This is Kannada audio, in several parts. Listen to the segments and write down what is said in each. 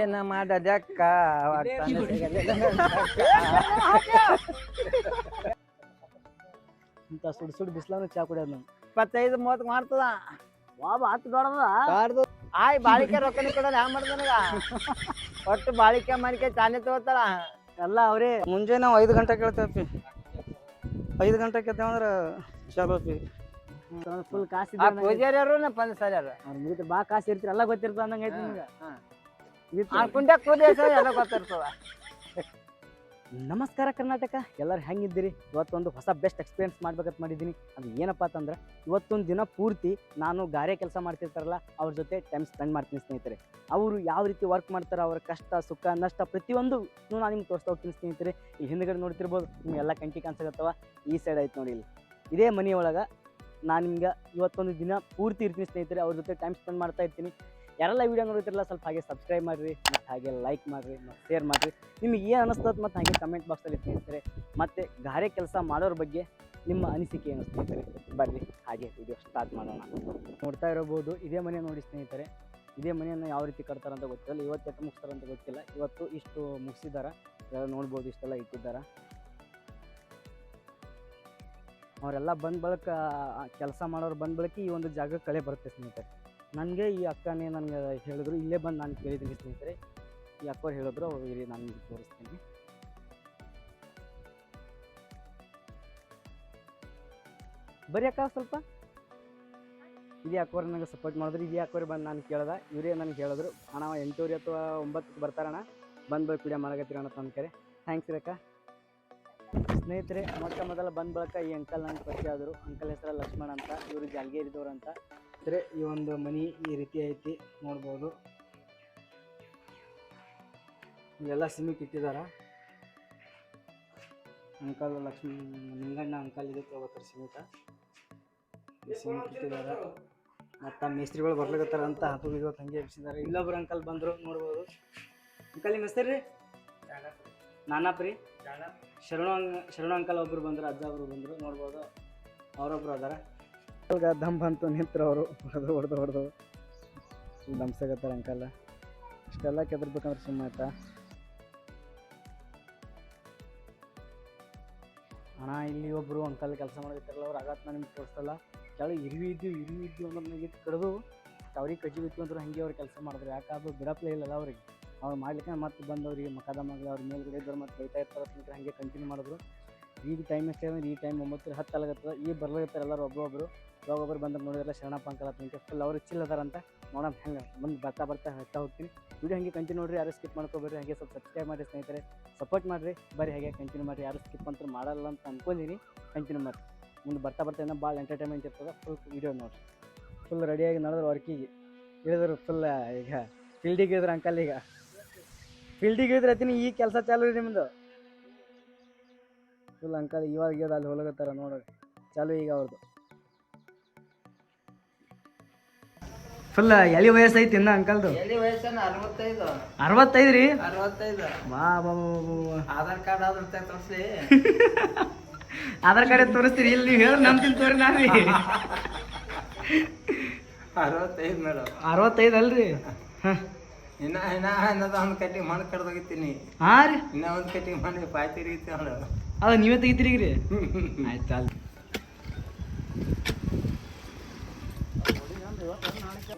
ಏನ ಮಾಡದ್ಯಾಕ ಇಂಥ ಸುಡ್ ಸುಡ್ ಬಿಸ್ಲಾನು ಚಾ ಕುಡಿಯೋದು ನಾವು ಇಪ್ಪತ್ತೈದು ಮೂವತ್ತು ಮಾಡ್ತದ. ವಾಬ ಹತ್ತು ದೊಡ್ಡದ. ಆಯ್ ಬಾಳಿಕೆ ರೊಕ್ಕನ ಕೊಡೋದು ಹ್ಯಾಂಗ ಮಾಡ್ದ ನನಗ? ಒಟ್ಟು ಬಾಳಿಕೆ ಮಾರಿಕೆ ಚಾನೆ ತಗೋತಾರ. ಎಲ್ಲ ಅವರೇ. ಮುಂಜಾನೆ ನಾವು ಐದು ಗಂಟೆ ಕೇಳ್ತೇವೆ ಐದು ಗಂಟೆ ಕೇಳ್ತೇವೆ ಅಂದ್ರೆ ಚಲೋ ಪಿ ಫುಲ್ ಕಾಸು ಆ ಪೂಜಾರಿಯವರು ನಾ ಪಂದ್ ಸರಿಯಾರ ಅವ್ರ ಬಾ ಕಾಸು ಇರ್ತೀರ ಎಲ್ಲ ಗೊತ್ತಿರ್ತದ ಅಂದಂಗ ಐತಿ ನಿಮ್ಗೆ. ಆ ಕುಂಡ್ಯಾಗ ಕೂದೇಶ ಎಲ್ಲ ಗೊತ್ತಿರ್ತದ. ನಮಸ್ಕಾರ ಕರ್ನಾಟಕ ಎಲ್ಲರೂ ಹೆಂಗಿದ್ದೀರಿ? ಇವತ್ತೊಂದು ಹೊಸ ಬೆಸ್ಟ್ ಎಕ್ಸ್ಪೀರಿಯನ್ಸ್ ಮಾಡ್ಬೇಕಂತ ಮಾಡಿದ್ದೀನಿ. ಅದು ಏನಪ್ಪ ಅಂತಂದ್ರೆ ಇವತ್ತೊಂದು ದಿನ ಪೂರ್ತಿ ನಾನು ಗಾರೆ ಕೆಲಸ ಮಾಡ್ತಿರ್ತಾರಲ್ಲ ಅವ್ರ ಜೊತೆ ಟೈಮ್ ಸ್ಪೆಂಡ್ ಮಾಡ್ತೀನಿ ಸ್ನೇಹಿತರೆ. ಅವರು ಯಾವ ರೀತಿ ವರ್ಕ್ ಮಾಡ್ತಾರೆ ಅವರ ಕಷ್ಟ ಸುಖ ನಷ್ಟ ಪ್ರತಿಯೊಂದು ನಾನು ನಿಮ್ಗೆ ತೋರಿಸ್ತಾ ಹೋಗ್ತೀನಿ ಸ್ನೇಹಿತರೆ. ಈ ಹಿಂದ್ಗಡೆ ನೋಡ್ತಿರ್ಬೋದು ನಿಮ್ಗೆಲ್ಲ ಕಂಟಿ ಕಾಣಿಸಕತ್ತವ ಈ ಸೈಡ್ ಆಯ್ತು ನೋಡಿ ಇಲ್ಲಿ. ಇದೇ ಮನೆಯೊಳಗೆ ನಾನು ನಿಮ್ಗೆ ಇವತ್ತೊಂದು ದಿನ ಪೂರ್ತಿ ಇರ್ತೀನಿ ಸ್ನೇಹಿತರೆ ಅವ್ರ ಜೊತೆ ಟೈಮ್ ಸ್ಪೆಂಡ್ ಮಾಡ್ತಾ ಇರ್ತೀನಿ. ಯಾರೆಲ್ಲ ವಿಡಿಯೋ ನೋಡ್ತಿರಲ್ಲ ಸ್ವಲ್ಪ ಹಾಗೆ ಸಬ್ಸ್ಕ್ರೈಬ್ ಮಾಡಿರಿ, ಮತ್ತು ಹಾಗೆ ಲೈಕ್ ಮಾಡಿರಿ, ಮತ್ತು ಶೇರ್ ಮಾಡಿರಿ. ನಿಮಗೆ ಏನು ಅನಿಸ್ತದೆ ಮತ್ತು ಹಾಗೆ ಕಮೆಂಟ್ ಬಾಕ್ಸಲ್ಲಿ ಸ್ನೇಹಿತರೆ ಮತ್ತು ಗಾರೆ ಕೆಲಸ ಮಾಡೋರ ಬಗ್ಗೆ ನಿಮ್ಮ ಅನಿಸಿಕೆ ಏನು ಸ್ನೇಹಿತರೆ? ಬರ್ರಿ, ಹಾಗೆ ವಿಡಿಯೋ ಸ್ಟಾರ್ಟ್ ಮಾಡೋಣ. ನೋಡ್ತಾ ಇರಬಹುದು, ಇದೇ ಮನೆ ನೋಡಿ ಸ್ನೇಹಿತರೆ. ಇದೇ ಮನೆಯನ್ನು ಯಾವ ರೀತಿ ಕಟ್ತಾರೆ ಅಂತ ಗೊತ್ತಿಲ್ಲ. ಇವತ್ತು ಎಷ್ಟು ಅಂತ ಗೊತ್ತಿಲ್ಲ. ಇವತ್ತು ಇಷ್ಟು ಮುಗಿಸಿದಾರ. ನೋಡ್ಬೋದು, ಇಷ್ಟೆಲ್ಲ ಇಟ್ಟಿದ್ದಾರೆ. ಅವರೆಲ್ಲ ಬಂದ ಬಳಿಕ ಕೆಲಸ ಮಾಡೋರು ಬಂದ ಬಳಿಕ ಈ ಒಂದು ಜಾಗ ಕಳೆ ಬರುತ್ತೆ ಸ್ನೇಹಿತರೆ. ನನಗೆ ಈ ಅಕ್ಕನೇ ನನಗೆ ಹೇಳಿದ್ರು, ಇಲ್ಲೇ ಬಂದು ನಾನು ಕೇಳಿದ್ದೀನಿ ಸ್ನೇಹಿತರೆ. ಈ ಅಕ್ಕವ್ರು ಹೇಳಿದ್ರು, ಅವ್ರು ಇಲ್ಲಿ ನಾನು ನಿಮಗೆ ತೋರಿಸ್ತೀನಿ. ಬರೀ ಅಕ್ಕ, ಸ್ವಲ್ಪ. ಇದೇ ಅಕ್ಕವ್ರು ನನಗೆ ಸಪೋರ್ಟ್ ಮಾಡಿದ್ರು, ಇದೇ ಅಕ್ಕವ್ರು ಬಂದು ನಾನು ಕೇಳ್ದೆ. ಇವರೇ ನನಗೆ ಹೇಳಿದ್ರು, ಅಣ್ಣ ಎಂಟೂವರೆ ಅಥವಾ ಒಂಬತ್ತಕ್ಕೆ ಬರ್ತಾರಣ್ಣ. ಬಂದು ಬಳಿ ಕುಡಿಯೋ ಅಣ್ಣ ಅಂತ ತಂದ್ಕರೆ ಥ್ಯಾಂಕ್ಸ್ ರೀ ಅಕ್ಕ. ಸ್ನೇಹಿತರೆ, ಮೊಟ್ಟ ಮೊದಲ ಬಂದ ಈ ಅಂಕಲ್ ನನಗೆ ಪರಿಚಯ ಆದರು. ಅಂಕಲ್ ಹೆಸರು ಲಕ್ಷ್ಮಣ್ ಅಂತ, ಇವರು ಜಾಲ್ಗೇರಿದವ್ರು ಅಂತ. ಅಂದರೆ ಈ ಒಂದು ಮನಿ ಈ ರೀತಿ ಐತಿ ನೋಡ್ಬೋದು. ಇಲ್ಲೆಲ್ಲ ಸಿಮಿಕ್ ಇಟ್ಟಿದ್ದಾರೆ ಅಂಕಲ್ ಲಕ್ಷ್ಮಿ ನಿಂಗಣ್ಣ ಅಂಕಲ್ ಇದೆ ತಗೋತಾರೆ ಸಿಮೆಂಟ. ಈ ಸಿಮೆಂಟ್ ಇಟ್ಟಿದ್ದಾರೆ ಮತ್ತು ಮೇಸ್ತ್ರಿಗಳು ಬರ್ಲಿಕತ್ತಾರ ಅಂತ ಹತ್ತು ಇವತ್ತು ಹಂಗೆ ಎಬ್ಸಿದ್ದಾರೆ ಇಲ್ಲೊಬ್ರು ಅಂಕಲ್ ಬಂದರು ನೋಡ್ಬೋದು. ಅಂಕಲ್ ನಿಮ್ಮ ಹೆಸರು ರೀ? ನಾನಾಪ್ರಿ ಶರಣ ಶರಣ ಅಂಕಲ್ ಒಬ್ರು ಬಂದ್ರು ಅಜ್ಜ ಒಬ್ರು ಬಂದರು ನೋಡ್ಬೋದು. ಅವರೊಬ್ರು ಅದಾರ. ಅಂಕಲ್ಗೆ ದಮ್ ಬಂತು ನಿಂತರು ಅವರು. ಹೊಡೆದು ಹೊಡೆದು ಹೊಡೆದು. ದಮ್ಸಕತ್ತಾರ ಅಂಕಲ್. ಇಷ್ಟೆಲ್ಲ ಕೆದರ್ಬೇಕಂದ್ರೆ ಸುಮ್ಮನೆ ಆಯ್ತಾ? ಅಣ್ಣ, ಇಲ್ಲಿ ಒಬ್ಬರು ಅಂಕಲ್ ಕೆಲಸ ಮಾಡಿರ್ತಾರಲ್ಲ ಅವ್ರು ಆಗತ್ತ ನಿಮ್ಗೆ ತೋರಿಸಲ್ಲ ಕೆಳಗೆ ಇರುವಿ ಇದ್ದು ಇರುವಿ ಇದ್ದು ಅಂದ್ರೆ ನನಗೆ ಕಡ್ದು ಅವ್ರಿಗೆ ಕಜ್ಜಿ ಬಿತ್ತು ಅಂದ್ರೆ ಹಂಗೆ ಅವ್ರು ಕೆಲಸ ಮಾಡಿದ್ರು. ಯಾಕಾದ್ರು ಬಿಡಪ್ಲೇ ಇಲ್ಲಲ್ಲ ಅವ್ರಿಗೆ. ಅವ್ರು ಮಾಡ್ಲಿಕ್ಕೆ ಮತ್ತೆ ಬಂದವ್ರಿಗೆ ಮಕದ ಮಗಳು ಅವ್ರ ಮೇಲ್ಗಡೆ ಇದ್ದವ್ರು ಮತ್ತೆ ಬೈತಾ ಇರ್ತಾರೆ ಅಂತ ಹಂಗೆ ಕಂಟಿನ್ಯೂ ಮಾಡಿದ್ರು. ಈಗ ಟೈಮ್ ಎಷ್ಟೇ ಅಂದ್ರೆ ಈ ಟೈಮ್ ಒಂಬತ್ತು ಹತ್ತು ಅಲಾಗತ್ತದ ಈಗ ಬರ್ಲಾಗತ್ತಾರೆ ಎಲ್ಲರೂ ಒಬ್ಬೊಬ್ರು ಒಬ್ಬರು ಬಂದ್ರೆ ನೋಡಿದ್ರೆ ಶರಣಪ್ಪ ಅಂಕಲ್ ಅಂತ ಫುಲ್ ಅವ್ರು ಚಿಲ್ ಅದಾರಂತ ನೋಡೋಣ, ಹೆಂಗೆ ಮುಂದೆ ಬರ್ತಾ ಬರ್ತಾ ಹೇಳ್ತಾ ಹೋಗ್ತೀನಿ. ವಿಡಿಯೋ ಹಂಗೆ ಕಂಟಿನ್ಯೂ ನೋಡ್ರಿ, ಯಾರು ಸ್ಕಿಪ್ ಮಾಡ್ಕೋಬೇಡ್ರಿ, ಹಾಗೆ ಸ್ವಲ್ಪ ಸಬ್ಸ್ಕ್ರೈಬ್ ಮಾಡಿ ಸ್ನೇಹಿತರೆ. ಸಪೋರ್ಟ್ ಮಾಡಿರಿ ಬರೀ ಹಾಗೆ ಕಂಟಿನ್ಯೂ ಮಾಡಿರಿ. ಯಾರು ಸ್ಕಿಪ್ ಅಂತೂ ಮಾಡಲ್ಲ ಅಂತ ಅಂದ್ಕೊಂಡಿನಿ ಕಂಟಿನ್ಯೂ ಮಾಡಿ ಮುಂದೆ ಬರ್ತಾ ಬರ್ತಾ ಏನೋ ಭಾಳ ಎಂಟರ್ಟೈನ್ಮೆಂಟ್ ಇರ್ತದೆ. ಫುಲ್ ವಿಡಿಯೋ ನೋಡ್ರಿ. ಫುಲ್ ರೆಡಿಯಾಗಿ ನಡೆದ್ರು ವರ್ಕಿಗೆ ಇಳಿದ್ರು ಫುಲ್ ಈಗ ಫೀಲ್ಡಿಗೆ ಇಳಿದ್ರು ಅಂಕಲ್ ಈಗ. ಫೀಲ್ಡಿಗೆ ಇಳಿದ್ರೆ ಅತ್ತಿನ ಈ ಕೆಲಸ ಚಾಲು ರೀ ನಿಮ್ಮದು ಫುಲ್ ಅಂಕಲ್ ಇವಾಗ ಇವಾಗ ಅಲ್ಲಿ ಹೊಲಗತ್ತಾರ ನೋಡ್ರಿ. ಚಾಲು ಈಗ ಅವ್ರದ್ದು ಫುಲ್ ಎಲ್ಲಿ ಐತಿ ಇನ್ನ ಅಂಕಲ್ದು? ಎಲ್ಲಿ ವಯಸ್ಸನ್ನ ಅರವತ್ತೈದು. ಅರವತ್ತೈದು. ರೀ ಅರವತ್ತೈದು ಬಾ ಬಾ ಬಾ, ಬಾ, ಬಾ. ಆಧಾರ್ ಕಾರ್ಡ್ ಆದ್ರ ತೋರಿಸ್ಲಿ. ಆಧಾರ್ ಕಾರ್ಡ್ ತೋರಿಸ್ತೀರಿ ಇಲ್ಲಿ ನೀವು ಹೇಳಿ ನಂಬ್ತೀನಿ ತೋರಿ ನಾನು. ರೀ ಅರವತ್ತೈದು ಮೇಡಮ್. ಅರವತ್ತೈದು ಅಲ್ರಿ? ಹಾಂ. ಇನ್ನ ಇನ್ನ ಇನ್ನದ ಒಂದು ಕಟ್ಟಿ ಮಣ್ಣು ಕಡ್ದೋಗಿತ್ತೀನಿ ಹಾಂ ರೀ. ಇನ್ನ ಒಂದು ಕಟ್ಟಿಗೆ ಮಾಡಿ ಪಾಯ್ತಿರಿ ಅದ ನೀವೇ ತೆಗಿತೀರಿ ಈಗ ರೀ ಆಯ್ತು ಅಲ್ರಿ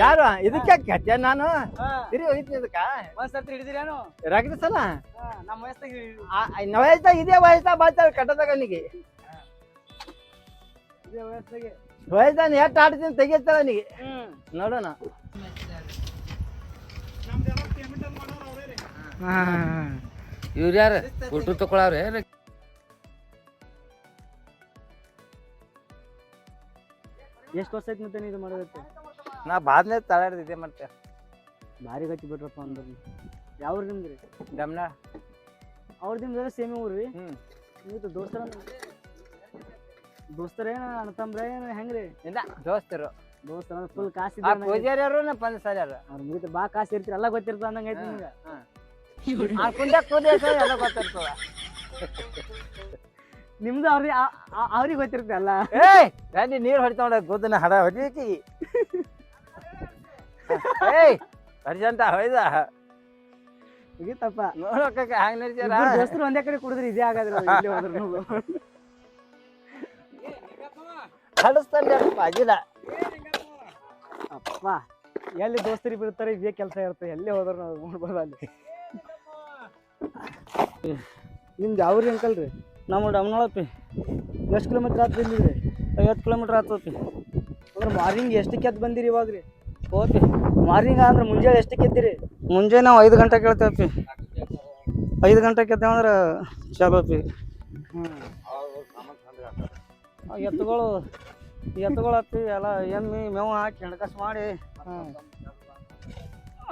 ಯಾರು? ಇದಕ್ಕೆ ಕತ್ತೆ ನಾನು? ತಿರಿ ಹೋಯ್ತು ಇದಕ್ಕ. ಹಿಡಿದಿರೇನು ರಗಡಿಸಲ್ಲ ನಮ್ಮ ವಯಸ್ಸಾಗ ವಯಸ್ಸಾಗ ಇದೇ ವಯಸ್ಸಾಗ ಬಾಳ್ತಾವ ಕಟ್ಟದಾಗ ಅವನಿಗೆ ಇದೇ ವಯಸ್ಸಾಗೆ? ವಯಸ್ಸಾನ ಎಷ್ಟು ಆಡ್ತೀನಿ ತೆಗಿತಾವ ಅವನಿಗೆ ನೋಡೋಣ. ಇವ್ರು ಯಾರು ಫೋಟೋ ತಗೊಳವ್ರೆ ಎಷ್ಟು ವರ್ಷ ಆಯ್ತು ಮತ್ತೆ ಇದು ಮಾಡೋದಕ್ಕೆ? ನಾ ಬಾದ್ನೇ ತಳಾಡ್ದಿದ್ದೆ ಮತ್ತೆ. ಭಾರಿ ಗಟ್ಟಿ ಬಿಟ್ರಪ್ಪ ಅಂದ್ರೆ ಯಾವ ನಿಮ್ದು ರೀ? ಗಮನ? ಅವ್ರ ನಿಮ್ದೆಲ್ಲ ಸೇಮ್ ರೀ? ಹ್ಮ್. ನೀವು ದೋಸ್ತರ ದೋಸ್ತರೇನ ಅಣ್ಣ ತಮ್ರ ಏನು ಹೆಂಗ್ರಿ ಇಲ್ಲ ದೋಸ್ತರು. ದೋಸ್ತರ ಫುಲ್ ಕಾಸು ಆ ಪೂಜಾರಿಯವರು ನಮ್ಮ ಪಂಚಸಾರ್ಯಾರು ಅವ್ರ ಮುಗಿತ ಬಾ ಕಾಸು ಇರ್ತೀರಿ ಎಲ್ಲ ಗೊತ್ತಿರ್ತದ ಅಂದಂಗ ಐತಿ ನಿಮ್ಗೆ. ಆ ಕುಂದ ಕೂದ ಎಲ್ಲ ಗೊತ್ತಿರ್ತದ. ನಿಮ್ದು ಅವ್ರಿಗೆ ಅವ್ರಿಗೆ ಗೊತ್ತಿರ್ತಲ್ಲ ಅಲ್ಲ ಏಯ್ ಗಾಡಿ ನೀರು ಹೊಡಿತಾವ ಗುದ್ದನ ಹಡ ಹೊಡಿಯಕಿ ಏಯ್ ಅರ್ಜೆಂಟ ಹೊಯ್ದ. ಮುಗಿತಪ್ಪ ನೋಡೋಕ ಹ್ಯಾಂಗ ನಡೀತಾರ ದೋಸ್ತರು ಒಂದೇ ಕಡೆ ಕುಡಿದ್ರೆ ಇದೇ ಆಗೋದಿಲ್ಲ ಇಲ್ಲಿ ಹೋದ್ರು ಕಳಿಸ್ತಾನೆ ಅಜಿಲ ಅಪ್ಪ ಎಲ್ಲಿ ದೋಸ್ತರಿ ಬಿಡ್ತಾರೆ ಇದೇ ಕೆಲಸ ಇರುತ್ತೆ. ಎಲ್ಲಿ ಹೋದ್ರು ನಾವು ನೋಡ್ಬೋದು ಅಲ್ಲಿ. ನಿಮ್ದು ಯಾವ್ರಿ ಅಂಕಲ್ ರೀ? ನಮ್ಮ ಡಮ್ನೊಳಪ್ಪಿ ಎಷ್ಟು ಕಿಲೋಮೀಟ್ರ್ ಆತ್ ಬಂದಿದ್ರಿ? ಐವತ್ತು ಕಿಲೋಮೀಟ್ರ್ ಆತಪಿ ಅಂದ್ರೆ ಮಾರ್ನಿಂಗ್ ಎಷ್ಟಕ್ಕೆ ಎದ್ದು ಬಂದಿರಿ ಇವಾಗ ರೀ ಓಕೆ ಮಾರ್ನಿಂಗ್ ಅಂದ್ರೆ ಮುಂಜಾನೆ ಎಷ್ಟಕ್ಕೆ ಎದ್ದಿರಿ? ಮುಂಜಾನೆ ನಾವು ಐದು ಗಂಟೆ ಕೇಳ್ತೇವಪ್ಪಿ. ಐದು ಗಂಟೆ ಎದ್ದೇವೆ ಅಂದ್ರೆ ಚಲೋ ಹ್ಞೂ ಆ ಎತ್ತುಗಳು ಎತ್ತುಗಳು ಹತ್ತಿ ಎಲ್ಲ ಎಮ್ಮಿ ಮೇವು ಹಾಕಿ ಹೆಣ್ಕಸ್ ಮಾಡಿ.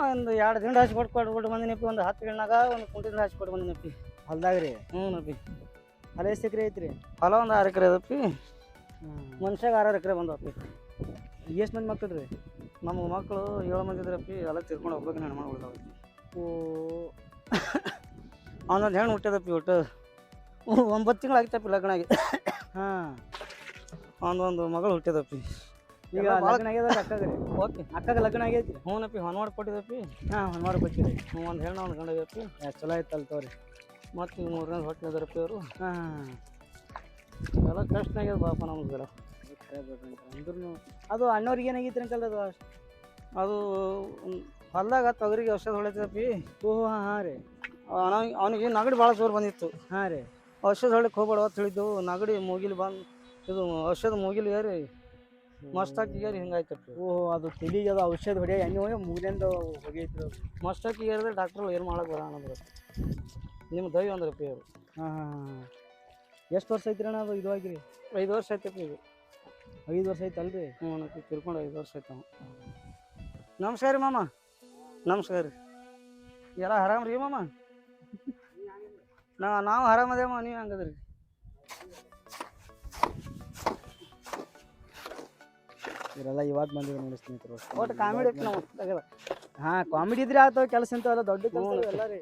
ಒಂದು ಎರಡು ದಿನ ಹಚ್ಚಿ ಕೊಟ್ಟು ಕೊಟ್ಟು ಬಂದಿನಪ್ಪಿ ಒಂದು ಹತ್ತು ಗಿಣ್ಣಾಗ ಒಂದು ಕುಂಟಿನ ಹಚ್ಚಿ ಕೊಟ್ಟು ಬಂದಿನಪ್ಪಿ. ಹೊಲ್ದಾಗ ರೀ ಹ್ಞೂ ನಪ್ಪಿ ಹೊಲ ಎಷ್ಟು ಎಕರೆ ಐತ್ರಿ? ಹೊಲ ಒಂದು ಆರು ಎಕರೆ ಅದಪ್ಪಿ. ಮನುಷ್ಯಾಗ ಆರಾರು ಎಕರೆ ಬಂದವಪ್ಪಿ. ಎಷ್ಟು ಮಂದಿ ಮಕ್ಕಳು ರೀ ನಮ್ಮ ಮಕ್ಕಳು ಏಳು ಮಂದಿ ಇದ್ರಪ್ಪಿ ಎಲ್ಲ ತಿರ್ಕೊಂಡು ಹೋಗ್ಬೇಕು ಹೆಣ್ಣು ಮಾಡ್ಬಿಡ್ತಾವೆ ಓ. ಅವನೊಂದು ಹೆಣ್ಣು ಹುಟ್ಟಿದಪ್ಪಿ ಒಟ್ಟು. ಒಂಬತ್ತು ತಿಂಗಳು ಲಗ್ನ ಆಗಿ. ಹಾಂ. ಅವನೊಂದು ಮಗಳು ಹುಟ್ಟಿದಪ್ಪಿ. ಈಗ ಲಗ್ನ ಆಗ್ಯದ ಅಕ್ಕಗ ಓಕೆ. ಅಕ್ಕಗ ಲಗ್ನ ಆಗೈತಿ ಹ್ಞೂನಪ್ಪಿ ಹೊನ್ವಾಡ್ ಕೊಟ್ಟಿದಪ್ಪಿ. ಹಾಂ ಮಾಡಿ ಕೊಟ್ಟಿರಿ ಹ್ಞೂ ಒಂದು ಹೆಣ್ಣು ಒಂದು ಗಂಡ ಆಗೈತಿ ಚಲೋ ಆಯ್ತಲ್ಲ ತೋರಿ ಮತ್ತು ಈಗ ಮೂರನೇ ಹೊಟ್ಟೆ ಇದಾರಪ್ಪಿ ಅವರು ಹಾಂ. ಎಲ್ಲ ಕಷ್ಟ ಆಗ್ಯದ ಬಾಪ ನಮ್ಗೆ ಅಂದ್ರೂ ಅದು ಅಣ್ಣವ್ರಿಗೆ ಏನಾಗಿತ್ತು ಅಂಕಲ್ ಅದು ಅದು ಹೊಲ್ದಾಗ ತೊಗರಿಗೆ ಔಷಧ ಹೊಳಿತಪ್ಪಿ ಓಹೋ ಹಾಂ ಹಾಂ ರೀ. ಅವನಿಗೆ ನಗಡಿ ಭಾಳ ಜೋರು ಬಂದಿತ್ತು. ಹಾಂ ರೀ. ಔಷಧ ಹೊಳಕ್ಕೆ ಹೋಗ್ಬೇಡ ಅಂತ ಹೇಳಿದ್ದೆವು ನಗಡಿ ಮೂಗಿಲಿ ಬಂದು ಇದು ಔಷಧ ಮೂಗಿಲಿ ಏರಿ ಮಸ್ತ್ ಏರಿ ಹಿಂಗಾಯ್ತಪ್ಪಿ ಓಹೋ ಅದು ತಿಳಿಗೆ ಅದು ಔಷಧ ಹೊಡಿಯ ಎಣ್ಣೆ ಹೋಗಿ ಮುಗಿಲಿಂದ ಹೋಗೈತ್ರಿ ಮಸ್ತ್ ಏರಿದ್ರೆ ಡಾಕ್ಟ್ರು ಏನು ಮಾಡೋಕೆ ಬರ ಅನ್ನೋದು ನಿಮ್ಮ ದೈವ ಅಂದ್ರೆ ಅವರು ಹಾಂ ಹಾಂ ಹಾಂ ಎಷ್ಟು ವರ್ಷ ಐತ್ರಿ ಅಣ್ಣ ಅದು ಇದು ಆಗಿರಿ? ಐದು ವರ್ಷ ಐತಿ ಈಗ ಐದು ವರ್ಷ ಐತಲ್ರಿ ಹ್ಞೂ ತಿಳ್ಕೊಂಡು ತಿರ್ಕೊಂಡು ಐದು ವರ್ಷ ಆಯ್ತು ನಮಸ್ಕಾರ ರೀ ಮಾಮ. ನಮಸ್ಕಾರ ರೀ. ಎಲ್ಲ ಆರಾಮ್ ರೀ ಮಾಮ? ನಾ ನಾವು ಆರಾಮದೇವ ನೀವು ಹಂಗದ್ರಿ ಇವರೆಲ್ಲ ಇವಾಗ ಬಂದಿದ್ರು ನೋಡಿ ಸ್ನೇಹಿತರು. ಒಟ್ಟು ಕಾಮಿಡಿ ಐತಿ ನಾವು ಹಾಂ ಕಾಮಿಡಿ ಇದ್ರೆ ಆಗ್ತಾವ ಕೆಲಸ ಇಂಥವೆಲ್ಲ ದೊಡ್ಡ ಕೆಲಸ. ಎಲ್ಲ ರೀ.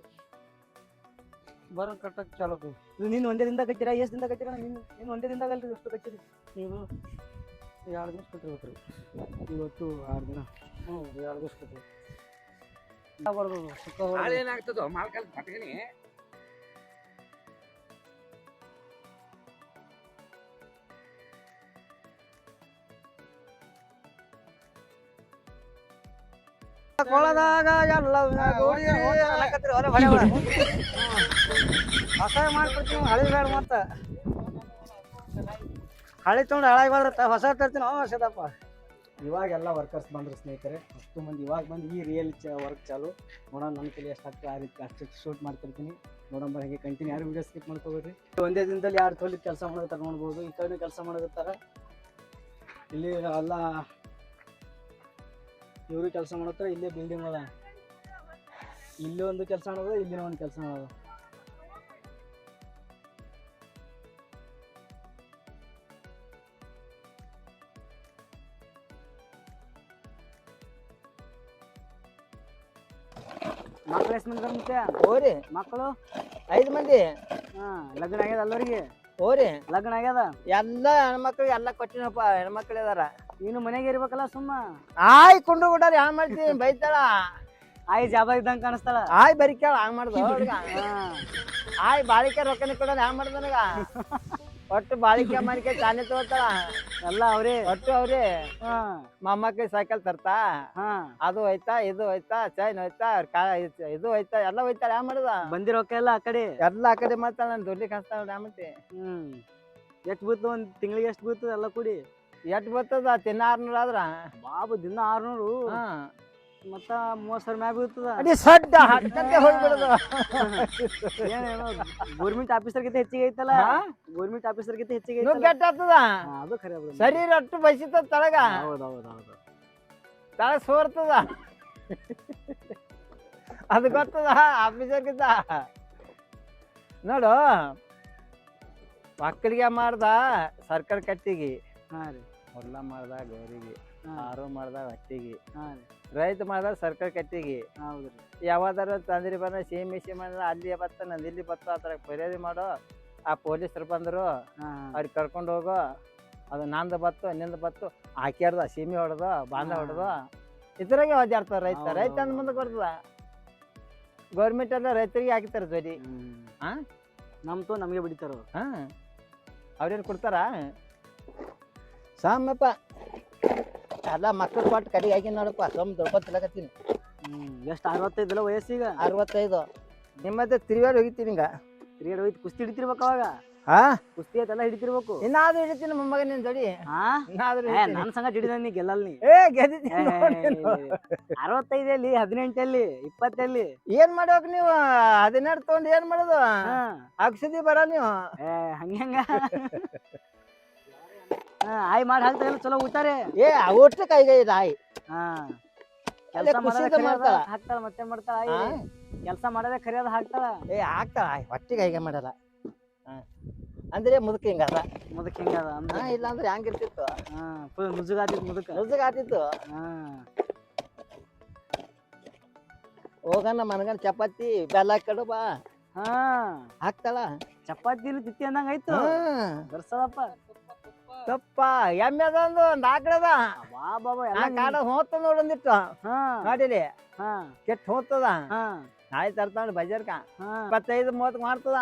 ಬರೋ ಕಟ್ಟಕ್ಕೆ ಚಾಲೋ ಇದು ನೀನು ಒಂದೇ ದಿನ ಕಟ್ಟಿರ ಎಷ್ಟು ದಿನದಾಗ ಕಟ್ಟಿರ ನೀನು ನೀನು ಒಂದೇ ದಿನದಾಗ ಅಲ್ರಿ ಎಷ್ಟು ಕಟ್ಟಿರಿ ನೀವು ಎರಡು ದಿವ್ಸ ಕಟ್ಟಿರ್ಬೇಕು ರೀ ಇವತ್ತು ಆರು ದಿನ ಹ್ಞೂ ಎರಡು ದಿವಸ ಕಟ್ಟಿರಿ ಸುಖ ಏನಾಗ್ತದೋ ಮಾಲ್ಕಲ್ ಕೊಳದಾಗ ಎಲ್ಲ ಹೊಸ ಮಾಡ್ಕೊಡ್ತೀವಿ ಹಳೆ ಬೇಡ ಮತ್ತೆ. ಹಳಿ ತೊಗೊಂಡು ಹಾಳಾಗಿ ಬಂದ್ರೆ ಹೊಸ ತರ್ತೀನಿ ಅವ ಇವಾಗ ಇವಾಗೆಲ್ಲ ವರ್ಕರ್ಸ್ ಬಂದ್ರು ಸ್ನೇಹಿತರೆ, ಅಷ್ಟು ಮಂದಿ ಇವಾಗ ಬಂದು ಈ ರಿಯಲ್ ಚ ವರ್ಕ್ ಚಾಲು. ನೋಡೋಣ ನನ್ನ ಕೈಲಿ ಎಷ್ಟು ಆಗ್ತದೆ, ಆ ರೀತಿ ಅಷ್ಟು ಶೂಟ್ ಮಾಡ್ತಿರ್ತೀನಿ ನೋಡೋಣ ಹಾಗೆ ಕಂಟಿನ್ಯೂ ಯಾರು ವೀಡಿಯೋ ಸ್ಕಿಪ್ ಮಾಡ್ಕೋಬೇಡ್ರಿ ಒಂದೇ ದಿನದಲ್ಲಿ ಯಾರು ತೊಲಿ ಕೆಲಸ ಮಾಡೋದ್ರ ನೋಡ್ಬೋದು, ಈ ಕಡೆ ಕೆಲಸ ಮಾಡೋದಿರ್ತಾರ ಇಲ್ಲಿ ಎಲ್ಲ ಇವರು ಕೆಲಸ ಮಾಡತ್ತಾರ ಇಲ್ಲೇ ಬಿಲ್ಡಿಂಗ್ ಅದ. ಇಲ್ಲಿ ಒಂದು ಕೆಲಸ ಮಾಡೋದು, ಇಲ್ಲಿನ ಒಂದು ಕೆಲಸ ಮಾಡೋದು. ಎಷ್ಟು ಮಂದಿ ಮತ್ತೆ ಓರಿ ಮಕ್ಕಳು? ಐದು ಮಂದಿ. ಹಾ ಲಗ್ನ ಆಗ್ಯದ ಎಲ್ಲರಿಗೆ ಓರಿ ಲಗ್ನ ಆಗ್ಯದ? ಎಲ್ಲ ಹೆಣ್ಮಕ್ಳಿಗೆ ಎಲ್ಲ ಕೊಟ್ಟಿನಪ್ಪ ಹೆಣ್ಮಕ್ಳು ಇದಾರ. ನೀನು ಮನೆಗೆ ಇರ್ಬೇಕಲ್ಲ ಸುಮ್ಮ? ಆಯ್ ಕುಂಡು ಬಿಟ್ಟಾರ ಹ್ಯಾಂಗ ಮಾಡ್ತೀನಿ? ಬೈತಾಳ. ಆಯ್ ಜಾಬ ಇದ್ದಂಗ ಕಾಣಿಸ್ತಾಳ. ಆಯ್ ಬರಿಕ್ಯಾಳ ಹಂಗ ಮಾಡ್ದು? ಆಯ್ ಬಾಳಿಕೆ ರೊಕ್ಕನ ಕೊಡೋದು ಹ್ಯಾಂಗ ಮಾಡ್ದ ನನಗ? ಒಟ್ಟು ಬಾಳಿಕೆ ಮಾರಿಕೆ ತಾನೇ ತಗೋತಾಳ. ಎಲ್ಲ ಅವ್ರಿ. ಒಟ್ಟು ಅವ್ರಿ. ಹಾ. ಕೈ ಸೈಕಲ್ ತರ್ತಾ. ಹಾ. ಅದು ಹೋಯ್ತಾ ಇದು ಹೋಯ್ತಾ ಚೈನ್ ಹೋಯ್ತಾ ಇದು ಹೋಯ್ತಾ ಎಲ್ಲ ಹೋಯ್ತಾಳ ಹ್ಯಾಂಗ ಮಾಡುದ? ಬಂದಿರೋಕ ಎಲ್ಲ ಆ ಕಡೆ. ಎಲ್ಲ ಆ ಕಡೆ ಮಾಡ್ತಾಳ ನಾನು ದೊಡ್ಡ ಹ್ಯಾಂಗತಿ ಹ್ಮ್. ಎಷ್ಟ್ ಬೀಳ್ತು ಒಂದ್ ತಿಂಗಳಿಗೆ ಎಷ್ಟು ಬೀಳ್ತದ ಎಲ್ಲ ಕೂಡಿ? ಎಷ್ಟ್ ಬರ್ತದ ತಿನ್ನ ಆರ್ನೂರ ಆದ್ರ ಬಾಬು ದಿನ ಆರ್ನೂರು. ಹಾ. ಮತ್ತ ಮೋಸರ್ ಸಾವಿರ ಮ್ಯಾಗ ಬೀಳ್ತದ? ಅಡಿ ಸಡ್ಡ ಹಟ್ಟಕ್ಕೆ ಹೋಗ್ಬಿಡುದು ಏನೇನೋ ಗೌರ್ಮೆಂಟ್ ಆಫೀಸರ್ಗಿಂತ ಹೆಚ್ಚಿಗೆ ಐತಲ್ಲ? ಗುರ್ಮಿಟ್ ಆಫೀಸರ್ಗಿಂತ ಹೆಚ್ಚಿಗೆ ಐತಲ್ಲ? ನುಗ್ಗೆಟ್ಟ ಆಗ್ತದ? ಅದು ಖರೆ ಬಿಡು. ಶರೀರ ಅಟ್ಟು ಬಸಿತದ ತಳಗ? ಹೌದ್ ಹೌದ್ ಹೌದು ತಳಗ ಸೋರ್ತದ? ಅದು ಗೊತ್ತದ ಆಫೀಸರ್ಗಿಂತ ನೋಡು ಮಕ್ಕಳಿಗೆ ಮಾಡ್ದ ಸರ್ಕಾರ ಕಟ್ಟಿಗೆ. ಹಾಂ ರೀ. ಮಾಡ್ದ ಗೌರಿಗೆ. ಆರು ಮಾಡ್ದಾಗ ಹತ್ತಿಗೆ ರೈತ ಮಾಡ್ದಾಗ ಸರ್ಕಾರ ಕಟ್ಟಿಗೆ. ಯಾವ್ದಾರ ತಂದ್ರಿ ಬಂದ ಸೇಮ್ ಮಾಡಿದ್ರೆ ಅಲ್ಲಿ ಬತ್ತ ನಂದು ಇಲ್ಲಿ ಬತ್ತ ಆ ಥರ ಫಿರ್ಯಾದಿ ಮಾಡೋ ಆ ಪೊಲೀಸರು ಬಂದರು. ಅವ್ರಿಗೆ ಕರ್ಕೊಂಡು ಹೋಗೋ. ಅದು ನಂದು ಬತ್ತು ನಿಂದು ಬತ್ತು ಹಾಕ್ಯಾರ್ದ ಸೀಮೆ ಹೊಡೆದು ಬಾಂಧ. ಹೊಡೆದು. ಇದ್ರಾಗೆ ಒದ್ದಾಡ್ತಾರ ರೈತ. ರೈತ ಅಂದ ಮುಂದೆ ಬರ್ತದ ಗೌರ್ಮೆಂಟ್ ಎಲ್ಲ ರೈತರಿಗೆ ಹಾಕಿತಾರ ಧ್ವನಿ. ಆ? ನಮ್ತು ನಮಗೆ ಬಿಡಿತಾರ ಹಾ. ಅವ್ರೇನು ಕೊಡ್ತಾರ? ಸಾಮಪ್ಪ. ಎಲ್ಲ ಮಕ್ಕಳು ಕೊಟ್ಟು ಕಡಿಗೆ ಹಾಕಿ ನೋಡಪ್ಪ ಸೊಮ್ ದುಡ್ಕೊತಿಲ್ಲಕತ್ತೀನಿ ಹ್ಮ್ ಎಷ್ಟು ಅರವತ್ತೈದಲ್ಲ ವಯಸ್ಸೀಗ? ಅರವತ್ತೈದು. ನಿಮ್ಮತ್ತೆ ತಿರುಗಾಡಿ ಹೋಗಿತ್ತೀನಿ ಹಿಂಗ ಕ್ರಿಕೆಟ್ ಹೋಯ್ತು ಕುಸ್ತಿ ಹಿಡಿತಿರ್ಬೇಕು ಅವಾಗ? ಹಾ ಕುಸ್ತಿ ಅದೆಲ್ಲ ಹಿಡಿತಿರ್ಬೇಕು. ಇನ್ನಾದ್ರೂ ಹಿಡಿತೀನಿ ಮೊಮ್ಮಗ ನಿನ್ ಜಡಿ. ಹಾ ಇನ್ನಾದ್ರೂ ಏ ಹಿಡಿತೀನಿ. ನನ್ ಸಂಗ ಹಿಡಿದ ನೀ ಗೆಲ್ಲಲ್ ನೀ. ಏ ಗೆದ್ದಿದ್ದೀನಿ ನೋಡ್ ನೀನು. ಅರವತ್ತೈದಲ್ಲಿ ಹದಿನೆಂಟಲ್ಲಿ ಇಪ್ಪತ್ತಲ್ಲಿ? ಏನ್ ಮಾಡ್ಬೇಕು ನೀವು? ಹದಿನೆಂಟು ತಗೊಂಡು ಏನ್ ಮಾಡೋದು? ಹಾ. ಔಷಧಿ ಬರ ನೀವು. ಏ ಹಂಗ. ಆಯ್ ಮಾಡಿ ಹಾಕ್ತಾಗಲ್ಲ ಚಲೋ ಉಳ್ತಾರೆ ಏ ಒಟ್ಟು ಕೈಗೆ ಇದೆ ಆಯ್. ಹಾ. ಕೆಲಸ ಖುಷಿಯಿಂದ ಮಾಡ್ತಾಳ. ಹಾಕ್ತಾಳ ಮತ್ತೆ ಮಾಡ್ತಾಳ ಆ? ಕೆಲಸ ಮಾಡದೆ ಖರಿಯಾದ ಹಾಕ್ತಾಳ? ಏ ಹಾಕ್ತಾಳ ಆಯ್. ಹೊಟ್ಟಿಗೆ ಕೈಗೆ ಮಾಡಲ್ಲ. ಹಾ. ಅಂದ್ರೆ ಮುದುಕ ಹಿಂಗದ ಮುದುಕ ಹಿಂಗದ ಅಂದ್ರೆ ಇಲ್ಲ ಅಂದ್ರೆ ಹೆಂಗಿರ್ತಿತ್ತು ಹಾ ಫುಲ್ ಮುಜುಗಾತಿದ್ ಮುದುಕ. ಮುಜುಗಾತಿತ್ತು? ಹಾ. ಹೋಗಣ ಮನಗನ್ ಚಪಾತಿ ಬೆಲ್ಲ ಕಡು ಬಾ. ಹಾ. ಹಾಕ್ತಾಳ? ಚಪಾತಿ ತಿತ್ತಿ ಅಂದಂಗ ಆಯ್ತು. ಬರ್ಸದಪ್ಪ. ತಪ್ಪ ಎಮ್ಮೆ ಅದೊಂದು ಒಂದ್ ಆಕಳದ. ಬಾ ಬಾಬಾ ಎಲ್ಲ ಆ ಕಾಡ ಹೋತ ನೋಡೊಂದಿತ್ತು ಹಾ. ನೋಡಿಲಿ? ಹಾ. ಕೆಟ್ಟ ಹೋಗ್ತದ ಹಾ. ನಾಳೆ ತರ್ತಾಳ ಬಜಾರ್ಕ. ಹಾ. ಇಪ್ಪತ್ತೈದು ಮೂವತ್ತು ಮಾಡ್ತದ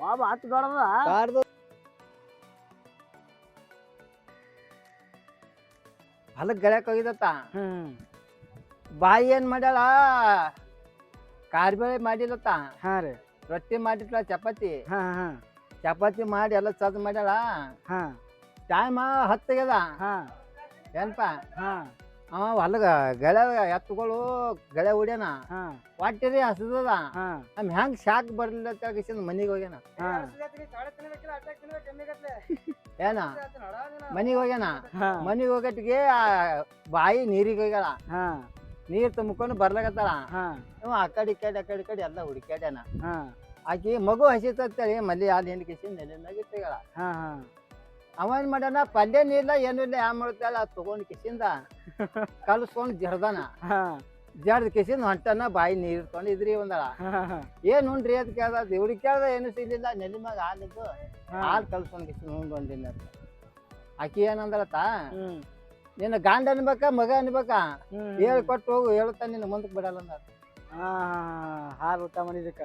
ಬಾಬಾ ಹತ್ತು ದೊಡ್ಡದ ಕಾರ್ದು ಹೊಲಕ್ ಹೋಗಿದತ್ತ ಹ್ಮ್. ಬಾಯಿ ಏನ್ ಮಾಡ್ಯಾಳ? ಕಾರ್ಬೇಳೆ ಮಾಡಿಲತ್ತ ಹಾ ರೀ. ರೊಟ್ಟಿ ಮಾಡಿಟ್ಲ ಚಪಾತಿ. ಹಾ ಹಾ. ಚಪಾತಿ ಮಾಡಿ ಎಲ್ಲ ಸದ್ ಮಾಡ್ಯಾಳ. ಹಾ. ಟೈಮ್ ಹತ್ತಗ್ಯದ ಹಾ. ಏನ್ಪ ಹಾ. ಅವ ಹೊಲಗ ಗಳೆ ಎತ್ತುಗಳು ಗೆಳೆ ಹೊಡ್ಯಾನ. ಹಾ. ಹಸಿದದ ಹಸದದ. ಹಾ. ನಮ್ ಹೆಂಗ್ ಶಾಕ್ ಬರ್ಲಿಲ್ಲ ಅಂತ ಮನಿಗೆ ಹೋಗ್ಯಾನ. ಹಾ. ಏನ? ಮನಿಗೆ ಹೋಗ್ಯಾನ? ಹಾ. ಮನಿಗೆ ಹೋಗಟ್ಟಿಗೆ ಆ ಬಾಯಿ ನೀರಿಗೆ ಹೋಗ್ಯಾಳ. ಹಾ. ನೀರ್ ತುಂಬ್ಕೊಂಡು ಬರ್ಲಾಕತ್ತಾಳ. ಹಾ. ಇವ ಆ ಕಡೆ ಈ ಕಡೆ ಆ ಕಡೆ ಈ ಕಡೆ ಎಲ್ಲ ಹುಡುಕ್ಯಾಡ್ಯಾನ. ಹಾ. ಆಕಿ ಮಗು ಹಸಿತತ್ತೇಳಿ ಮಲ್ಲಿ ಹಾಲು ಹಿಂದ್ ಕಿಸಿ ನೆಲೆನಾಗ ಇಟ್ಟಿಗಳ ಹಾ ಹಾ. ಅವ ಏನ್ ಮಾಡ್ಯಾನ ಪಲ್ಯನ ಇಲ್ಲ ಏನು ಇಲ್ಲ ಯಾವ ಮಾಡ್ತಾಳ ತಗೊಂಡ್ ಕಿಸಿಂದ ಕಲ್ಸ್ಕೊಂಡ್ ಜರ್ದಾನ. ಜರ್ದ್ ಕಿಸಿಂದ ಹೊಂಟನ ಬಾಯಿ ನೀರ್ ಇಟ್ಕೊಂಡು ಇದ್ರಿ ಒಂದಳ. ಏನ್ ಉಂಡ್ರಿ ಅದ್ ಕೇಳ್ದ? ಇವ್ರಿಗೆ ಕೇಳ್ದ ಏನು ಸಿಗ್ಲಿಲ್ಲ ನೆಲಿ ಮ್ಯಾಗ ಹಾಲಿದ್ದು ಹಾಲು ಕಲ್ಸ್ಕೊಂಡ್ ಕಿಸಿಂದ ಉಂಡ್ ಬಂದಿಲ್ಲ ಆಕಿ ಏನಂದಳತ್ತ ನಿನ್ನ ಗಾಂಡ ಅನ್ಬೇಕ ಮಗ ಅನ್ಬೇಕ? ಹೇಳ್ಕೊಟ್ಟು ಹೋಗು ಹೇಳ್ತಾ ನಿನ್ನ ಮುಂದಕ್ ಬಿಡಲ್ಲ ಅಂದ ಹಾ ಹಾಲು ಊಟ ಮಾಡಿದಕ್ಕ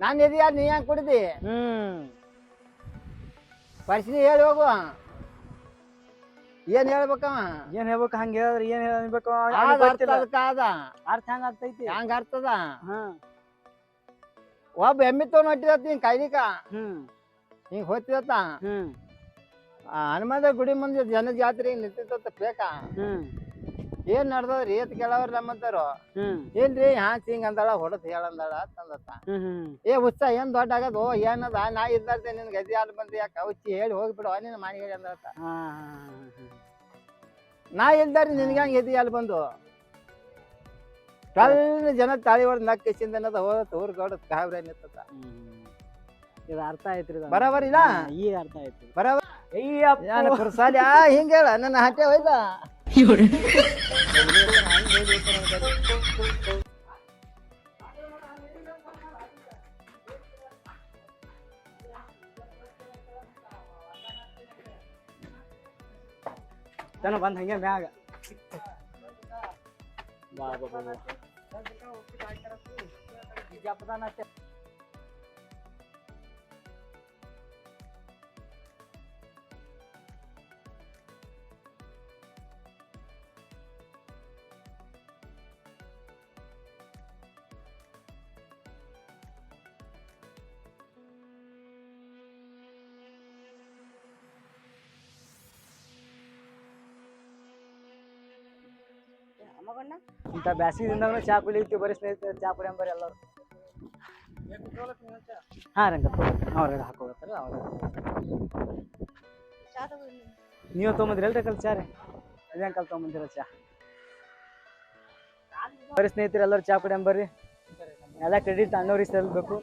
ನಾನು ಇದೆಯಾ ನೀ ಹ್ಯಾಂಗ ಕುಡಿದಿ? ಹ್ಮ್. ಪರಿಸ್ಥಿತಿ ಹೇಳಿ ಹೋಗುವ. ಏನ್ ಹೇಳ್ಬೇಕವ ಏನ್ ಹೇಳ್ಬೇಕು ಹಂಗ ಹೇಳಿದ್ರೆ ಏನ್ ಹೇಳ್ಬೇಕು ಆದ ಅರ್ಥ ಅದಕ್ಕ ಆದ. ಅರ್ಥ ಹಂಗ ಆಗ್ತೈತಿ. ಹೆಂಗ ಅರ್ಥದ ಹ್ಮ್ ಒಬ್ಬ ಎಮ್ಮಿ ತಗೊಂಡ್ ಹೊಟ್ಟಿದತ್ತ ಹಿಂಗ್ ಕೈಲಿಕ. ಹ್ಮ್. ಹಿಂಗ್ ಹೋಗ್ತಿದತ್ತ ಹ್ಮ್. ಆ ಹನುಮಂತ ಗುಡಿ ಮುಂದೆ ಜನ ಜಾತ್ರೆ ನಿಂತಿತ್ತ ಬೇಕ? ಹ್ಮ್. ಏನ್ ನಡ್ದದ್ರಿ? ಏತ್ ಕೇಳವ್ರಿ ನಮ್ಮಂತಾರು ಏನ್ರಿ? ಹ್ಯಾಂಗ್ ಹಿಂಗ್ ಅಂದಾಳ ಹೊಡದ್ ಹೇಳಂದಾಳ ಅಂತಂದತ್ತ ಏ ಉತ್ಸಾಹ ಏನ್ ದೊಡ್ಡ ಆಗದು? ಓ ಏನದ? ನಾ ಇದ್ದಾರ್ದೆ ನಿನ್ ಗದಿ ಹಾಲು ಬಂದ್ರಿ ಯಾಕ? ಉಚ್ಚಿ ಹೇಳಿ ಹೋಗ್ಬಿಡು ನಿನ್ ಮನೆಗೆ ಅಂದತ್ತ ಹಾ ನಾ ಇಲ್ದಾರಿ ನಿನ್ಗೆ ಹಂಗ ಎದಿ ಅಲ್ಲಿ ಬಂದು? ಕಲ್ಲ ಜನ ತಾಳಿ ಹೊಡೆದ್ ನಕ್ಕ ಚಿಂದನದ ಅನ್ನೋದು ಹೋದ ಊರ್ ಗೌಡ ಕಾವ್ರೆ ನಿಂತತ್ತ ಇದು ಅರ್ಥ ಆಯ್ತ್ರಿ. ಬರಾಬರ್ ಇಲ್ಲ? ಹಾ, ಈಗ ಅರ್ಥ ಆಯ್ತು ಬರಾಬರ್? ಅಯ್ಯಪ್ಪ. ಹಿಂಗೇಳ ಹೇಳ ನನ್ನ ಹಟ್ಟೆ ಹೋಯ್ದ ತನ ಬಂದ್ ಹಂಗೆ ಮ್ಯಾಗ. ಬಾ ಬಾ ಬಾ ಇಂಥ ಬ್ಯಾಸಿಗೆ ದಿನದಾಗ ಚಾ ಕುಡಿಲಿಕ್ಕೆ ಬರೀ ಸ್ನೇಹಿತರೆ ಚಾ ಪುಡಿ ಅಂಬರಿ ಎಲ್ಲರೂ. ಹಾ ರಂಗ ಅವ್ರಿಗೆ ಹಾಕೋಗತ್ತಾರ ಅವ್ರ ನೀವು ತೊಗೊಂಬಂದ್ರಿ ಎಲ್ರಿ ಕಲ್ ಚಾ ರೀ ಅದೇ ಕಲ್ ತೊಗೊಂಬಂದಿರ ಚಾ? ಬರೀ ಸ್ನೇಹಿತರೆ ಎಲ್ಲರೂ ಚಾ ಪುಡಿ ಬರ್ರಿ ಎಲ್ಲ ಕ್ರೆಡಿಟ್ ಅಣ್ಣವ್ರಿಗೆ ಸಲ್ಬೇಕು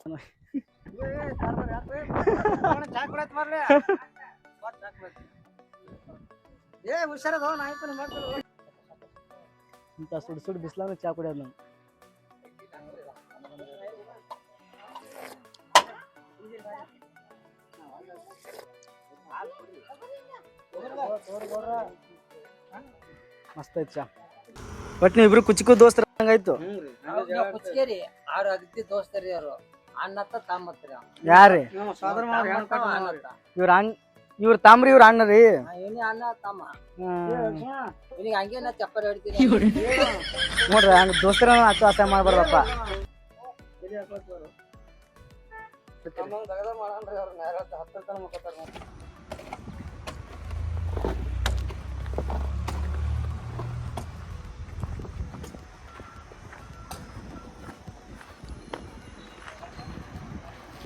ಏ ಹುಷಾರದ ಆಯ್ತು ಮಾಡ್ತಾರೆ ಇಂಥ ಸುಡು ಸುಡು ಬಿಸಿಲಾನು ಚಾ ಕುಡಿಯೋದು ನಾನು. ಮಸ್ತ್ ಐತ್ ಚಾ. ಬಟ್ ನೀವು ಇಬ್ರು ಕುಚಿಕು ದೋಸ್ತರ ಹಂಗಾಯ್ತು ಕುಚ್ಕೇರಿ. ಆರು ಅಗದಿ ದೋಸ್ತರಿ ಅವ್ರು ಅಣ್ಣತ್ತ ತಮ್ಮತ್ರಿ ಯಾರೇ? ನಮ್ಮ ಇವ್ರ ಅಣ್ಣ ಇವ್ರ ತಾಮ್ರಿ ಇವ್ರ ಅಣ್ಣ ರೀ. ಇವನಿ ಅಣ್ಣ ತಮ್ಮ. ಹ್ಮ್. ಇವನಿಗೆ ಹಂಗೆ ನಾ ಚಪ್ಪಲ್ ಹೊಡಿತೀನಿ. ನೋಡ್ರಿ ಹಂಗ ದೋಸ್ತರ ಅಷ್ಟು ಆಸೆ ಮಾಡ್ಬಾರ್ದಪ್ಪ? ನಮ್ಮಂಗ್ ದಗದ ಮಾಡನ್ರಿ ಅವ್ರು ನ್ಯಾಯಾಲಯದ ಹತ್ತರ ತನ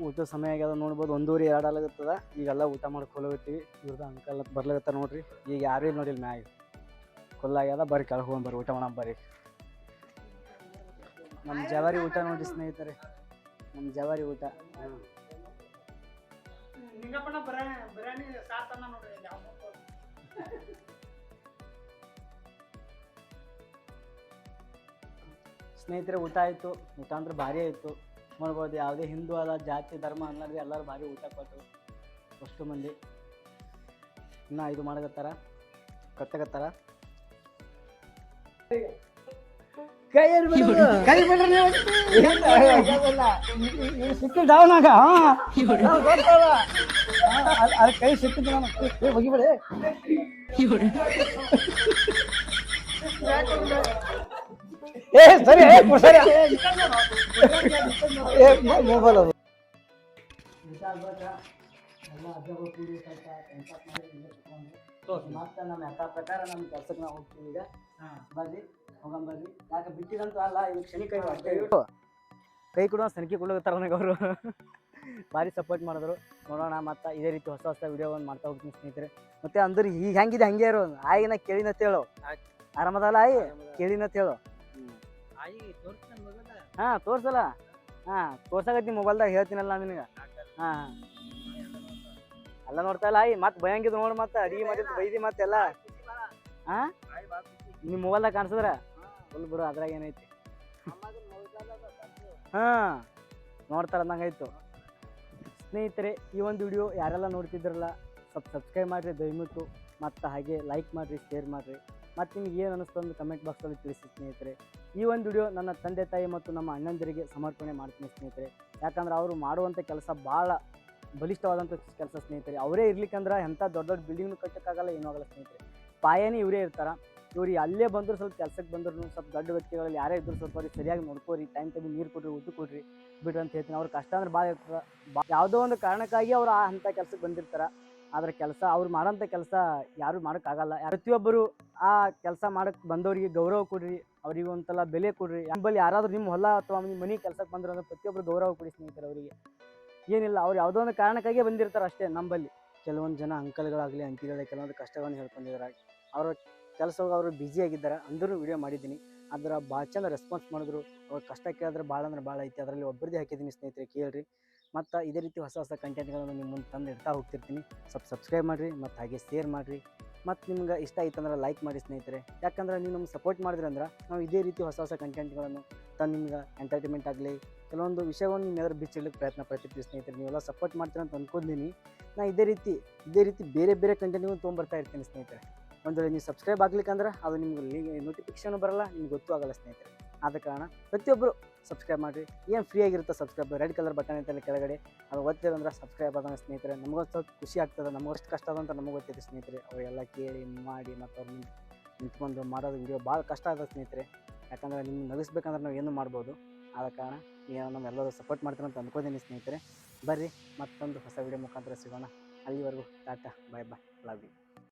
ಮುಖತಾರ ನೋಡ್ರಿ. ಊಟ ಸಮಯ ಆಗ್ಯದ ನೋಡ್ಬೋದು. ಒಂದೂವರೆ ಎರಡು ಆಗತ್ತದ ಈಗೆಲ್ಲ ಊಟ ಮಾಡಿ ಹೋಗತ್ತೀವಿ ಇವ್ರದ ಅಂಕಲ್ ಬರ್ಲಾಗತ್ತ ನೋಡ್ರಿ. ಈಗ ಯಾರು ಇಲ್ಲ ನೋಡಿಲ್ಲ ಮ್ಯಾಗ. ಕೊಲ್ಲಾಗ್ಯದ ಬರ್ರಿ ಕೆಳಗೆ ಹೋಗಿ ಬರ್ರಿ ಊಟ ಮಾಡೋಣ ಬರ್ರಿ. ನಮ್ಮ ಜವಾರಿ ಊಟ ನೋಡಿ ಸ್ನೇಹಿತರೆ. ನಮ್ಮ ಜವಾರಿ ಊಟ. ಸ್ನೇಹಿತರೆ ಊಟ ಆಯಿತು. ಊಟ ಅಂದ್ರೆ ಭಾರಿ ಆಯಿತು. ನೋಡ್ಬೋದು ಯಾವುದೇ ಹಿಂದೂ ಅಲ್ಲ ಜಾತಿ ಧರ್ಮ ಅನ್ನೋದು ಎಲ್ಲರೂ ಭಾರಿ ಊಟ ಕೊಟ್ಟರು. ಅಷ್ಟು ಮಂದಿ. ಇನ್ನು ಇದು ಮಾಡಕತ್ತಾರ. ಕತ್ತಕತ್ತಾರ ಕೈ ಕೈ ಬಿಡ್ರಿ ಡೌನಾಗ ಅದು ಕೈ ಸಿಕ್ಕಿದ್ದು ನಾನು. ಏ ಹೋಗಿಬಿಡಿ. ಏ ಸರಿ ಸರಿ ಮೊಬೈಲ್ ಅದು. ಮತ್ತೆ ನಮ್ಮ ಯಥಾ ಪ್ರಕಾರ ನಮ್ಮ ಕೆಲ್ಸಕ್ಕೆ ನಾವು ಹೋಗ್ತೀವಿ ಈಗ ಬರ್ರಿ ಹೋಗಂ ಬರ್ರಿ ಯಾಕೆ ಬಿಟ್ಟಿದಂತೂ ಅಲ್ಲ ಇವ್ ಶನಿ ಕೈ ಕೊಡೋ ಸನಿಕೆ ಕೊಡ್ಲತ್ತಾರ ನನಗೆ ಅವರು. ಭಾರಿ ಸಪೋರ್ಟ್ ಮಾಡಿದ್ರು. ನೋಡೋಣ ಮತ್ತೆ ಇದೇ ರೀತಿ ಹೊಸ ಹೊಸ ವಿಡಿಯೋವನ್ನು ಮಾಡ್ತಾ ಹೋಗ್ತೀನಿ ಸ್ನೇಹಿತರೆ. ಮತ್ತೆ ಅಂದ್ರೆ ಈಗ ಹೆಂಗಿದೆ ಹಂಗೆ ಇರೋ. ಆಗಿನ ಕೇಳಿನತ್ ಹೇಳು ಆರಾಮದಲ್ಲ ಆಯಿ? ಕೇಳಿನತ್ ಹೇಳು ಹಾ, ತೋರ್ಸಲ್ಲ. ಹಾ, ತೋರ್ಸಾಕತ್ತಿ ಮೊಬೈಲ್ದಾಗ ಹೇಳ್ತೀನಲ್ಲ ನಾನು ನಿನಗೆ. ಹಾ ಅಲ್ಲ ನೋಡ್ತಾ ಇಲ್ಲ ಆಯ್ ಮತ್ತೆ ಭಯಂಗಿದ್ ನೋಡು ಮತ್ತೆ, ಅಡಿಗೆ ಮಾಡಿದ್ ಬೈದಿ ಮತ್ತೆಲ್ಲ ಹಾ? ನಿಮ್ಮ ಮೊಬೈಲ್ದಾಗ ಕಾಣಿಸಿದ್ರ? ಫುಲ್ ಬಿಡು, ಅದ್ರಾಗ ಏನೈತಿ. ಹಾ ನೋಡ್ತಾರ ಅಂದಂಗಾಯ್ತು ಸ್ನೇಹಿತರೆ, ಈ ಒಂದು ವಿಡಿಯೋ ಯಾರೆಲ್ಲ ನೋಡ್ತಿದ್ರಲ್ಲ ಸ್ವಲ್ಪ ಸಬ್ಸ್ಕ್ರೈಬ್ ಮಾಡ್ರಿ, ದಯವಿಟ್ಟು. ಮತ್ತು ಹಾಗೆ ಲೈಕ್ ಮಾಡಿರಿ ಶೇರ್ ಮಾಡಿರಿ. ಮತ್ತು ನಿಮ್ಗೆ ಏನು ಅನ್ನಿಸ್ತು ಅಂತ ಕಮೆಂಟ್ ಬಾಕ್ಸಲ್ಲಿ ತಿಳಿಸಿ ಸ್ನೇಹಿತರೆ. ಈ ಒಂದು ವಿಡಿಯೋ ನನ್ನ ತಂದೆ, ತಾಯಿ ಮತ್ತು ನಮ್ಮ ಅಣ್ಣಂದಿರಿಗೆ ಸಮರ್ಪಣೆ ಮಾಡ್ತೀನಿ ಸ್ನೇಹಿತರೆ. ಯಾಕಂದ್ರೆ ಅವರು ಮಾಡುವಂಥ ಕೆಲಸ ಭಾಳ ಬಲಿಷ್ಠವಾದಂಥ ಕೆಲಸ ಸ್ನೇಹಿತರೆ. ಅವರೇ ಇರ್ಲಿಕ್ಕಂದ್ರೆ ಎಂಥ ದೊಡ್ಡ ದೊಡ್ಡ ಬಿಲ್ಡಿಂಗ್ನು ಕಟ್ಟೋಕ್ಕಾಗಲ್ಲ, ಏನೂ ಆಗಲ್ಲ ಸ್ನೇಹಿತರೆ. ಪಾಯನೇ ಇವರೇ ಇರ್ತಾರ. ಇವ್ರು ಅಲ್ಲೇ ಬಂದರೂ ಸ್ವಲ್ಪ ಕೆಲಸಕ್ಕೆ ಬಂದ್ರು, ಸ್ವಲ್ಪ ದೊಡ್ಡ ವ್ಯಕ್ತಿಗಳಲ್ಲಿ ಯಾರೇ ಇದ್ರು ಸ್ವಲ್ಪ ಅವ್ರಿಗೆ ಸರಿಯಾಗಿ ನೋಡ್ಕೋರಿ ಟೈಮ್ ಟೈಮ್ ನೀರು ಕೊಡ್ರಿ ಊಟ ಕೊಡ್ರಿ. ಬಿಡ್ರಿ ಅಂತ ಹೇಳ್ತೀನಿ. ಅವ್ರ ಕಷ್ಟ ಅಂದ್ರೆ ಭಾಳ ಇರ್ತದೆ. ಯಾವುದೋ ಒಂದು ಕಾರಣಕ್ಕಾಗಿ ಅವ್ರು ಆ ಅಂಥ ಕೆಲಸಕ್ಕೆ ಬಂದಿರ್ತಾರ. ಆದ್ರೆ ಕೆಲಸ ಅವ್ರು ಮಾಡೋಂಥ ಕೆಲಸ ಯಾರು ಮಾಡೋಕ್ಕಾಗಲ್ಲ. ಪ್ರತಿಯೊಬ್ಬರು ಆ ಕೆಲಸ ಮಾಡಕ್ಕೆ ಬಂದವರಿಗೆ ಗೌರವ ಕೊಡ್ರಿ, ಅವ್ರಿಗೆ ಒಂಥರ ಬೆಲೆ ಕೊಡ್ರಿ. ನಂಬಲ್ಲಿ ಯಾರಾದರೂ ನಿಮ್ಮ ಹೊಲ ಅಥವಾ ನಿಮ್ಮ ಮನೆ ಕೆಲಸಕ್ಕೆ ಬಂದ್ರು ಅಂದ್ರೆ ಪ್ರತಿಯೊಬ್ಬರು ಗೌರವ ಕೊಡಿ ಸ್ನೇಹಿತರೆ ಅವರಿಗೆ. ಏನಿಲ್ಲ, ಅವ್ರು ಯಾವುದೋ ಒಂದು ಕಾರಣಕ್ಕಾಗಿ ಬಂದಿರ್ತಾರೆ ಅಷ್ಟೇ ನಂಬಲ್ಲಿ. ಕೆಲವೊಂದು ಜನ ಅಂಕಲ್ಗಳಾಗಲಿ ಅಂಟಿಗಳಾಗಲಿ ಕೆಲವೊಂದು ಕಷ್ಟಗಳನ್ನು ಹೇಳ್ಕೊಂಡಿದ್ದಾರೆ ಅವರ ಕೆಲಸವಾಗ ಅವರು ಆಗಿದ್ದಾರೆ ಅಂದರೂ ವಿಡಿಯೋ ಮಾಡಿದ್ದೀನಿ. ಅದರ ಭಾಳ ಚೆಂದ ರೆಸ್ಪಾನ್ಸ್ ಮಾಡಿದ್ರು. ಅವ್ರ ಕಷ್ಟ ಕೇಳಿದ್ರೆ ಭಾಳ ಅಂದ್ರೆ ಭಾಳ ಐತಿ. ಅದರಲ್ಲಿ ಒಬ್ಬರದೇ ಹಾಕಿದ್ದೀನಿ ಸ್ನೇಹಿತರೆ, ಕೇಳ್ರಿ. ಮತ್ತು ಇದೇ ರೀತಿ ಹೊಸ ಹೊಸ ಕಂಟೆಂಟ್ಗಳನ್ನು ನಿಮ್ಮ ಮುಂದೆ ತಂದು ಇಡ್ತಾ ಹೋಗ್ತಿರ್ತೀನಿ. ಸ್ವಲ್ಪ ಸಬ್ಸ್ಕ್ರೈಬ್ ಮಾಡಿರಿ, ಮತ್ತು ಹಾಗೆ ಶೇರ್ ಮಾಡಿರಿ. ಮತ್ತು ನಿಮ್ಗೆ ಇಷ್ಟ ಆಯ್ತಂದ್ರೆ ಲೈಕ್ ಮಾಡಿ ಸ್ನೇಹಿತರೆ. ಯಾಕಂದ್ರೆ ನೀವು ನಮ್ಗೆ ಸಪೋರ್ಟ್ ಮಾಡಿದ್ರೆ ಅಂದ್ರೆ ನಾವು ಇದೇ ರೀತಿ ಹೊಸ ಹೊಸ ಕಂಟೆಂಟ್ಗಳನ್ನು ತಂದು ನಿಮ್ಗೆ ಎಂಟರ್ಟೈನ್ಮೆಂಟ್ ಆಗಲಿ, ಕೆಲವೊಂದು ವಿಷಯವನ್ನು ಎದುರು ಬಿಚ್ಚಿಡ್ಲಿಕ್ಕೆ ಪ್ರಯತ್ನ ಪಡ್ತಿರ್ತೀವಿ ಸ್ನೇಹಿತರೆ, ನೀವೆಲ್ಲ ಸಪೋರ್ಟ್ ಮಾಡ್ತೀರ ಅಂತ ಅಂದ್ಕೊಂಡಿನಿ ನಾನು ಇದೇ ರೀತಿ ಇದೇ ರೀತಿ ಬೇರೆ ಬೇರೆ ಕಂಟೆಂಟ್ಗಳನ್ನು ತೊಗೊಂಬರ್ತಾ ಇರ್ತೀನಿ ಸ್ನೇಹಿತರೆ. ಒಂದು ವೇಳೆ ನೀವು ಸಬ್ಸ್ಕ್ರೈಬ್ ಆಗ್ಲಿಕ್ಕಂದ್ರೆ ಅದು ನಿಮ್ಗೆ ನೋಟಿಫಿಕೇಶನ್ ಬರಲ್ಲ, ನಿಮ್ಗೆ ಗೊತ್ತೂ ಆಗಲ್ಲ ಸ್ನೇಹಿತರೆ. ಆದ ಕಾರಣ ಪ್ರತಿಯೊಬ್ಬರು ಸಬ್ಸ್ಕ್ರೈಬ್ ಮಾಡಿರಿ. ಏನು ಫ್ರೀ ಆಗಿರುತ್ತೆ ಸಬ್ಸ್ಕ್ರೈಬ್ ರೆಡ್ ಕಲರ್ ಬಟನ್ ಐತಲ್ಲ ಕೆಳಗಡೆ. ಅದು ಒತ್ತಿರಂದ್ರೆ ಸಬ್ಸ್ಕ್ರೈಬ್ ಆದ ಸ್ನೇಹಿತರೆ ನಮಗೊಂದು ಸ್ವಲ್ಪ ಖುಷಿ ಆಗ್ತದೆ. ನಮಗಷ್ಟು ಕಷ್ಟ ಅದಂತ ನಮಗೆ ಗೊತ್ತಿದೆ ಸ್ನೇಹಿತರೆ. ಅವರೆಲ್ಲ ಕೇಳಿ, ಮಾಡಿ ಮತ್ತು ಅವ್ರು ನಿಂತ್- ನಿಂತ್ಕೊಂಡು ಮಾಡೋದು ವಿಡಿಯೋ ಭಾಳ ಕಷ್ಟ ಆದ ಸ್ನೇಹಿತರೆ. ಯಾಕಂದ್ರೆ ನಿಮ್ಗೆ ನಗಿಸ್ಬೇಕಂದ್ರೆ ನಾವು ಏನು ಮಾಡ್ಬೋದು? ಆದ ಕಾರಣ ನೀವು ನಮ್ಮೆಲ್ಲರೂ ಸಪೋರ್ಟ್ ಮಾಡ್ತೀರ ಅಂತ ಅಂದ್ಕೋತೀನಿ ಸ್ನೇಹಿತರೆ. ಬರ್ರಿ, ಮತ್ತೊಂದು ಹೊಸ ವಿಡಿಯೋ ಮುಖಾಂತರ ಸಿಗೋಣ. ಅಲ್ಲಿವರೆಗೂ tata bye bye love you